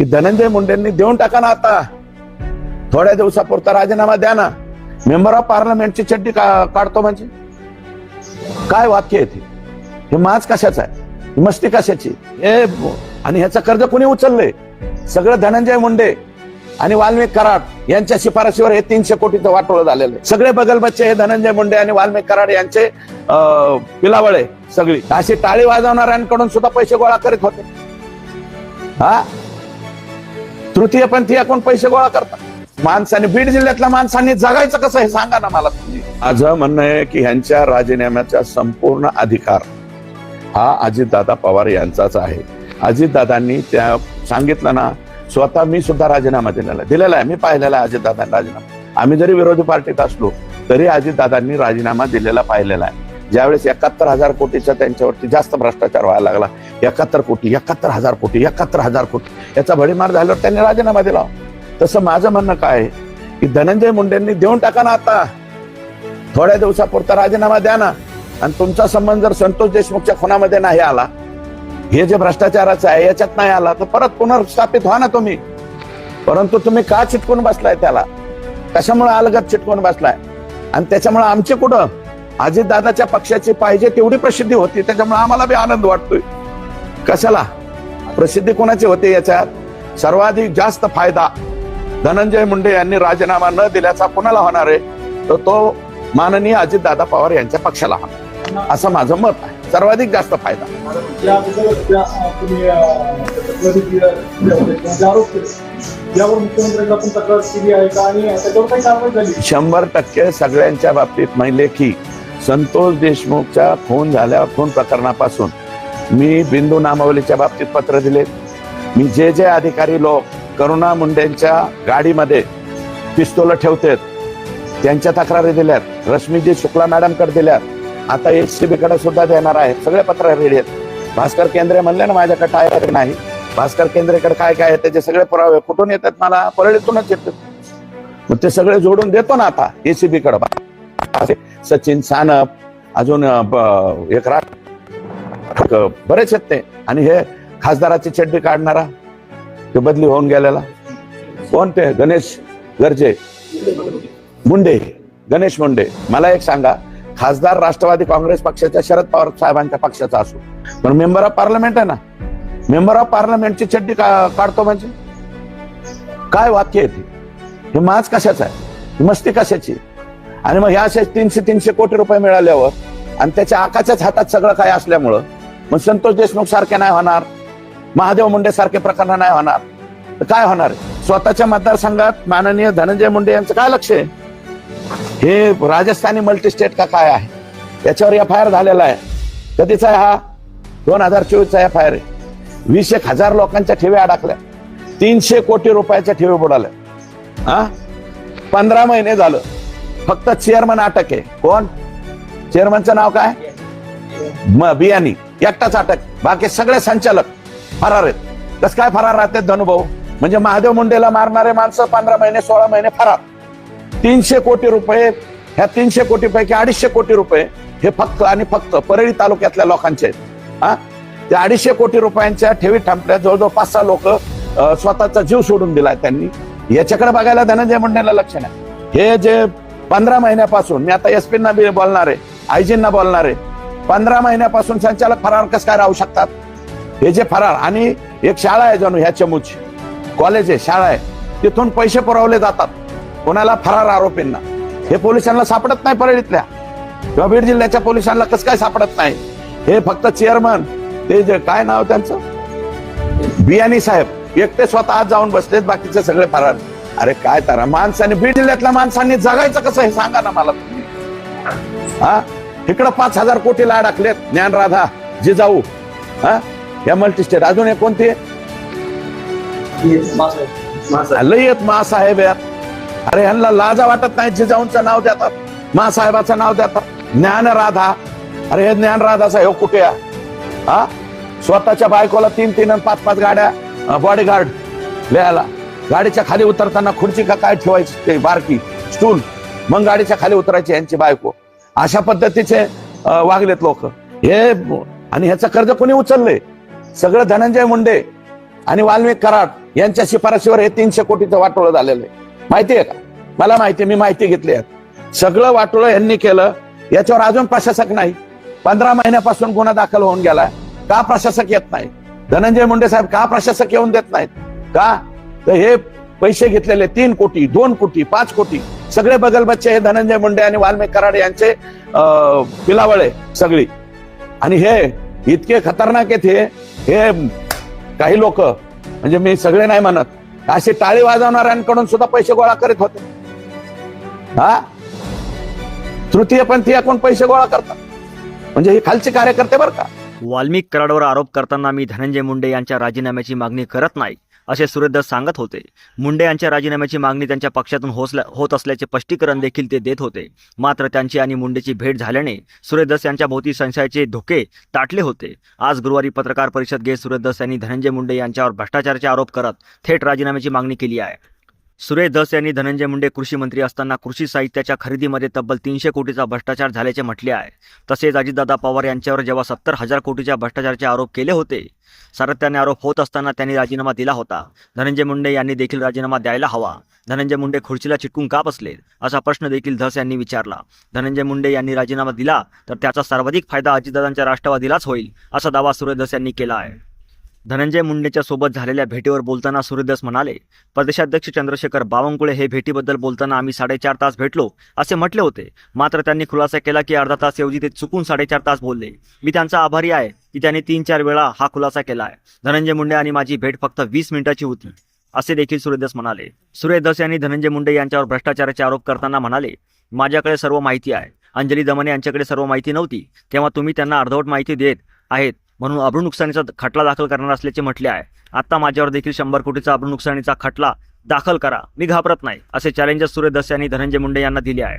की धनंजय मुंडेंनी देऊन टाका ना आता. थोड्या दिवसापुरता राजीनामा द्या ना. मेंबर ऑफ पार्लमेंटची चड्डी काढतो म्हणजे. काय वाक्य आहे ते? हे माज कशाचं आहे? मस्ती कशाची? हे आणि ह्याचं कर्ज कुणी उचललंय? सगळं धनंजय मुंडे आणि वाल्मिक कराड यांच्या शिफारशीवर हे तीनशे कोटीचं वाटोळं झालेलं आहे. सगळे बगलबच्चे हे धनंजय मुंडे आणि वाल्मिक कराड यांचे अं, पिलावळे सगळी. अशी टाळी वाजवणाऱ्यांकडून सुद्धा पैसे गोळा करीत होते. हा? तृतीय पंथीयाकडून पैसे गोळा करतात? माणसाने बीड जिल्ह्यातल्या माणसांनी जगायचं कसं हे सांगा ना मला तुम्ही. माझं म्हणणं आहे की ह्यांच्या राजीनाम्याचा संपूर्ण अधिकार हा अजितदादा पवार यांचाच आहे. अजितदादांनी त्या सांगितलं ना स्वतः मी सुद्धा राजीनामा दिलेला दिलेला आहे. मी पाहिलेला आहे अजितदादांनी राजीनामा. आम्ही जरी विरोधी पार्टीत असलो तरी अजितदादांनी राजीनामा दिलेला पाहिलेला आहे. ज्यावेळेस एकाहत्तर हजार कोटीचा त्यांच्यावरती जास्त भ्रष्टाचार व्हायला लागला. एकाहत्तर कोटी एकाहत्तर हजार कोटी एकाहत्तर हजार कोटी. याचा भडीमार झाल्यावर त्यांनी राजीनामा दिला. तसं माझं म्हणणं काय आहे? की धनंजय मुंडेंनी देऊन टाका ना आता. थोड्या दिवसापुरता राजीनामा द्या ना. आणि तुमचा संबंध जर संतोष देशमुखच्या खुनामध्ये नाही आला हे जे भ्रष्टाचाराचं आहे याच्यात नाही आला तर परत पुनर्स्थापित व्हा ना तुम्ही. परंतु तुम्ही का चिटकून बसलाय त्याला? कशामुळे अलगत चिटकून बसलाय? आणि त्याच्यामुळे आमचे कुठं? अजितदादाच्या पक्षाची पाहिजे तेवढी प्रसिद्धी होती त्याच्यामुळे आम्हाला बी आनंद वाटतोय. कशाला? प्रसिद्धी कोणाची होते याच्यात? सर्वाधिक जास्त फायदा धनंजय मुंडे यांनी राजीनामा न दिल्याचा कोणाला होणार आहे? तर तो माननीय अजितदादा पवार यांच्या पक्षाला होणार असं माझं मत आहे. सर्वाधिक जास्त फायदा. शंभर टक्के सगळ्यांच्या बाबतीत म्हणले की संतोष देशमुखच्या खून झाल्या खून प्रकरणापासून मी बिंदू नामावलीच्या बाबतीत पत्र दिले. मी जे जे अधिकारी लोक करुणा मुंडेंच्या गाडीमध्ये पिस्तोल ठेवतात त्यांच्या तक्रारी दिल्यात रश्मीजी शुक्ला मॅडमकडे दिल्यात आता एच सी बीकडे सुद्धा देणार आहे सगळे पत्र रेडी आहेत. भास्कर केंद्रे म्हणले ना माझ्याकडे टायर नाही. भास्कर केंद्रेकडे काय काय आहे त्याचे सगळे पुरावे कुठून येतात? मला परळीतूनच येतात. मग ते सगळे जोडून देतो ना आता एसीबीकडे सचिन सानप अजून ब- एक राज बरेच आहेत ते. आणि हे खासदाराची चड्डी काढणारा ते बदली होऊन गेलेला. कोण ते? गणेश गरजे. मुंडे. गणेश मुंडे. मला एक सांगा खासदार राष्ट्रवादी काँग्रेस पक्षाच्या शरद पवार साहेबांच्या पक्षाचा असो. पण मेंबर ऑफ पार्लमेंट आहे ना? मेंबर ऑफ पार्लमेंटची चड्डी काढतो म्हणजे? काय वाक्य आहे ते? हे माज कशाचं आहे? ही मस्ती कशाची आणि मग ह्या असे तीनशे तीनशे कोटी रुपये मिळाल्यावर आणि त्याच्या आकाच्याच हातात सगळं काय असल्यामुळं मग संतोष देशमुख सारखे नाही होणार. महादेव मुंडे सारखे प्रकरण नाही होणार. तर काय होणार? स्वतःच्या मतदारसंघात माननीय धनंजय मुंडे यांचं काय लक्ष आहे? हे राजस्थानी मल्टीस्टेट का काय आहे? याच्यावर एफ आय आर झालेला आहे. कधीचा आहे हा? दोन हजार चोवीसचा एफ आय आर आहे. वीस एक हजार लोकांच्या ठेवी अडकल्या. तीनशे कोटी रुपयाच्या ठेवी बुडाल्या. हा पंधरा महिने झालं. फक्त चेअरमन अटक आहे. कोण? चेअरमनचं नाव काय? म बियाणी एकटाच अटक. बाकी सगळे संचालक फरार आहेत. कस काय फरार राहतात धनुभाऊ म्हणजे महादेव मुंडेला मारणारे माणसं पंधरा महिने सोळा महिने फरार. तीनशे कोटी रुपये ह्या तीनशे कोटी पैकी अडीचशे कोटी रुपये हे फक्त आणि फक्त परळी तालुक्यातल्या लोकांचे आहेत. हा? त्या अडीचशे कोटी रुपयांच्या ठेवी थांबल्या. जवळजवळ पाच सहा लोक स्वतःचा जीव सोडून दिलाय त्यांनी. याच्याकडे बघायला धनंजय मुंडेला लक्ष नाही हे जे पंधरा महिन्यापासून मी आता एसपींना बी बोलणार आहे आयजींना बोलणार आहे. पंधरा महिन्यापासून संचालक फरार कस काय राहू शकतात? हे जे फरार आणि एक शाळा आहे जणू ह्या चमूची. कॉलेज आहे शाळा आहे. तिथून पैसे पुरवले जातात. कोणाला फरार आरोपींना. हे पोलिसांना सापडत नाही परळीतल्या. किंवा बीड जिल्ह्याच्या पोलिसांना कसं काय सापडत नाही? हे फक्त चेअरमन ते जे काय नाव त्यांचं? बियाणी साहेब एकटे स्वतः आज जाऊन बसलेत बाकीचे सगळे फरार. अरे काय तारा माणसाने बीड जिल्ह्यातल्या माणसांनी जगायचं कसं हे सांगा ना मला तुम्ही. हा? इकडं पाच हजार कोटीला अडकलेत ज्ञानराधा जिजाऊ. हा? या मल्टीस्टेट अजून एक कोणती? लय येत मासाहेब यात अरे ह्यांना लाजा वाटत नाही जिजाऊंचं नाव देतात मासाहेबाचं नाव देतात. ज्ञानराधा. अरे हे ज्ञानराधाचा हे कुठे आहे? हा? स्वतःच्या बायकोला तीन तीन आणि पाच पाच गाड्या बॉडीगार्ड लिहायला. गाडीच्या खाली उतरताना खुर्ची का काय ठेवायची ते बारकी स्टूल मग गाडीच्या खाली उतरायची यांची बायको. अशा पद्धतीचे वागलेत लोक. हे आणि ह्याचं कर्ज कोणी उचललंय? सगळं धनंजय मुंडे आणि वाल्मिक कराड यांच्या शिफारशीवर हे तीनशे कोटीचं वाटोळं झालेलं आहे. माहिती आहे का? मला माहिती मी माहिती घेतली आहे. सगळं वाटोळं यांनी केलं. याच्यावर अजून प्रशासक नाही. पंधरा महिन्यापासून गुन्हा दाखल होऊन गेला का प्रशासक येत नाही? धनंजय मुंडे साहेब का प्रशासक येऊन देत नाहीत? का? तर हे पैसे घेतलेले तीन कोटी दोन कोटी पाच कोटी. सगळे बगल बच्चे हे धनंजय मुंडे आणि वाल्मिक कराड यांचे अं, पिलावळे सगळी. आणि हे इतके खतरनाक आहेत हे. हे काही लोक म्हणजे मी सगळे नाही म्हणत. असे टाळी वाजवणाऱ्यांकडून सुद्धा पैसे गोळा करीत होते. हा? तृतीय पंथी पैसे गोळा करतात? म्हणजे हे खालचे कार्यकर्ते बरं का? वाल्मिक कराडवर आरोप करताना मी धनंजय मुंडे यांच्या राजीनाम्याची मागणी करत नाही. असे सुरेशदास सांगत होते. मुंडे यांच्या राजीनाम्याची मागणी त्यांच्या पक्षातून होसल्या- होत असल्याचे स्पष्टीकरण देखील ते देत होते. मात्र त्यांची आणि मुंडेची भेट झाल्याने सुरेशदास यांच्या भोवती संशयाचे धोके ताटले होते. आज गुरुवारी पत्रकार परिषद घेत सुरेशदास यांनी धनंजय मुंडे यांच्यावर भ्रष्टाचाराचे आरोप करत थेट राजीनाम्याची मागणी केली आहे. सुरेश धस यांनी धनंजय मुंडे कृषी मंत्री असताना कृषी साहित्याच्या खरेदीमध्ये तब्बल तीनशे कोटीचा भ्रष्टाचार झाल्याचे म्हटले आहे. तसेच अजितदादा पवार यांच्यावर जेव्हा सत्तर हजार कोटीच्या भ्रष्टाचाराचे आरोप केले होते सातत्याने आरोप होत असताना त्यांनी राजीनामा दिला होता. धनंजय मुंडे यांनी देखील राजीनामा द्यायला हवा. धनंजय मुंडे खुर्चीला चिटकून का बसले? असा प्रश्न देखील धस यांनी विचारला. धनंजय मुंडे यांनी राजीनामा दिला तर त्याचा सर्वाधिक फायदा अजितदादांच्या राष्ट्रवादीलाच होईल असा दावा सुरेश धस यांनी केला आहे. धनंजय मुंडेच्या सोबत झालेल्या भेटीवर बोलताना सूर्यदास म्हणाले प्रदेशाध्यक्ष चंद्रशेखर बावनकुळे हे भेटीबद्दल बोलताना आम्ही साडेचार तास भेटलो असे म्हटले होते. मात्र त्यांनी खुलासा केला की अर्धा तास ऐवजी ते चुकून साडेचार तास बोलले. मी त्यांचा आभारी आहे की त्यांनी तीन चार वेळा हा खुलासा केला आहे. धनंजय मुंडे आणि माझी भेट फक्त वीस मिनिटाची होती असे देखील सूर्यदास म्हणाले. सूर्यदास यांनी धनंजय मुंडे यांच्यावर भ्रष्टाचाराचे आरोप करताना म्हणाले माझ्याकडे सर्व माहिती आहे. अंजली दमने यांच्याकडे सर्व माहिती नव्हती. तेव्हा तुम्ही त्यांना अर्धवट माहिती देत आहेत. म्हणून अब्रू नुकसानीचा खटला दाखल करणार असल्याचे म्हटले आहे. आता माझ्यावर देखील शंभर कोटीचा अब्रू नुकसानीचा खटला दाखल करा. मी घाबरत नाही असे चॅलेंजर सूर्यदास यांनी धनंजय मुंडे यांना दिले आहे.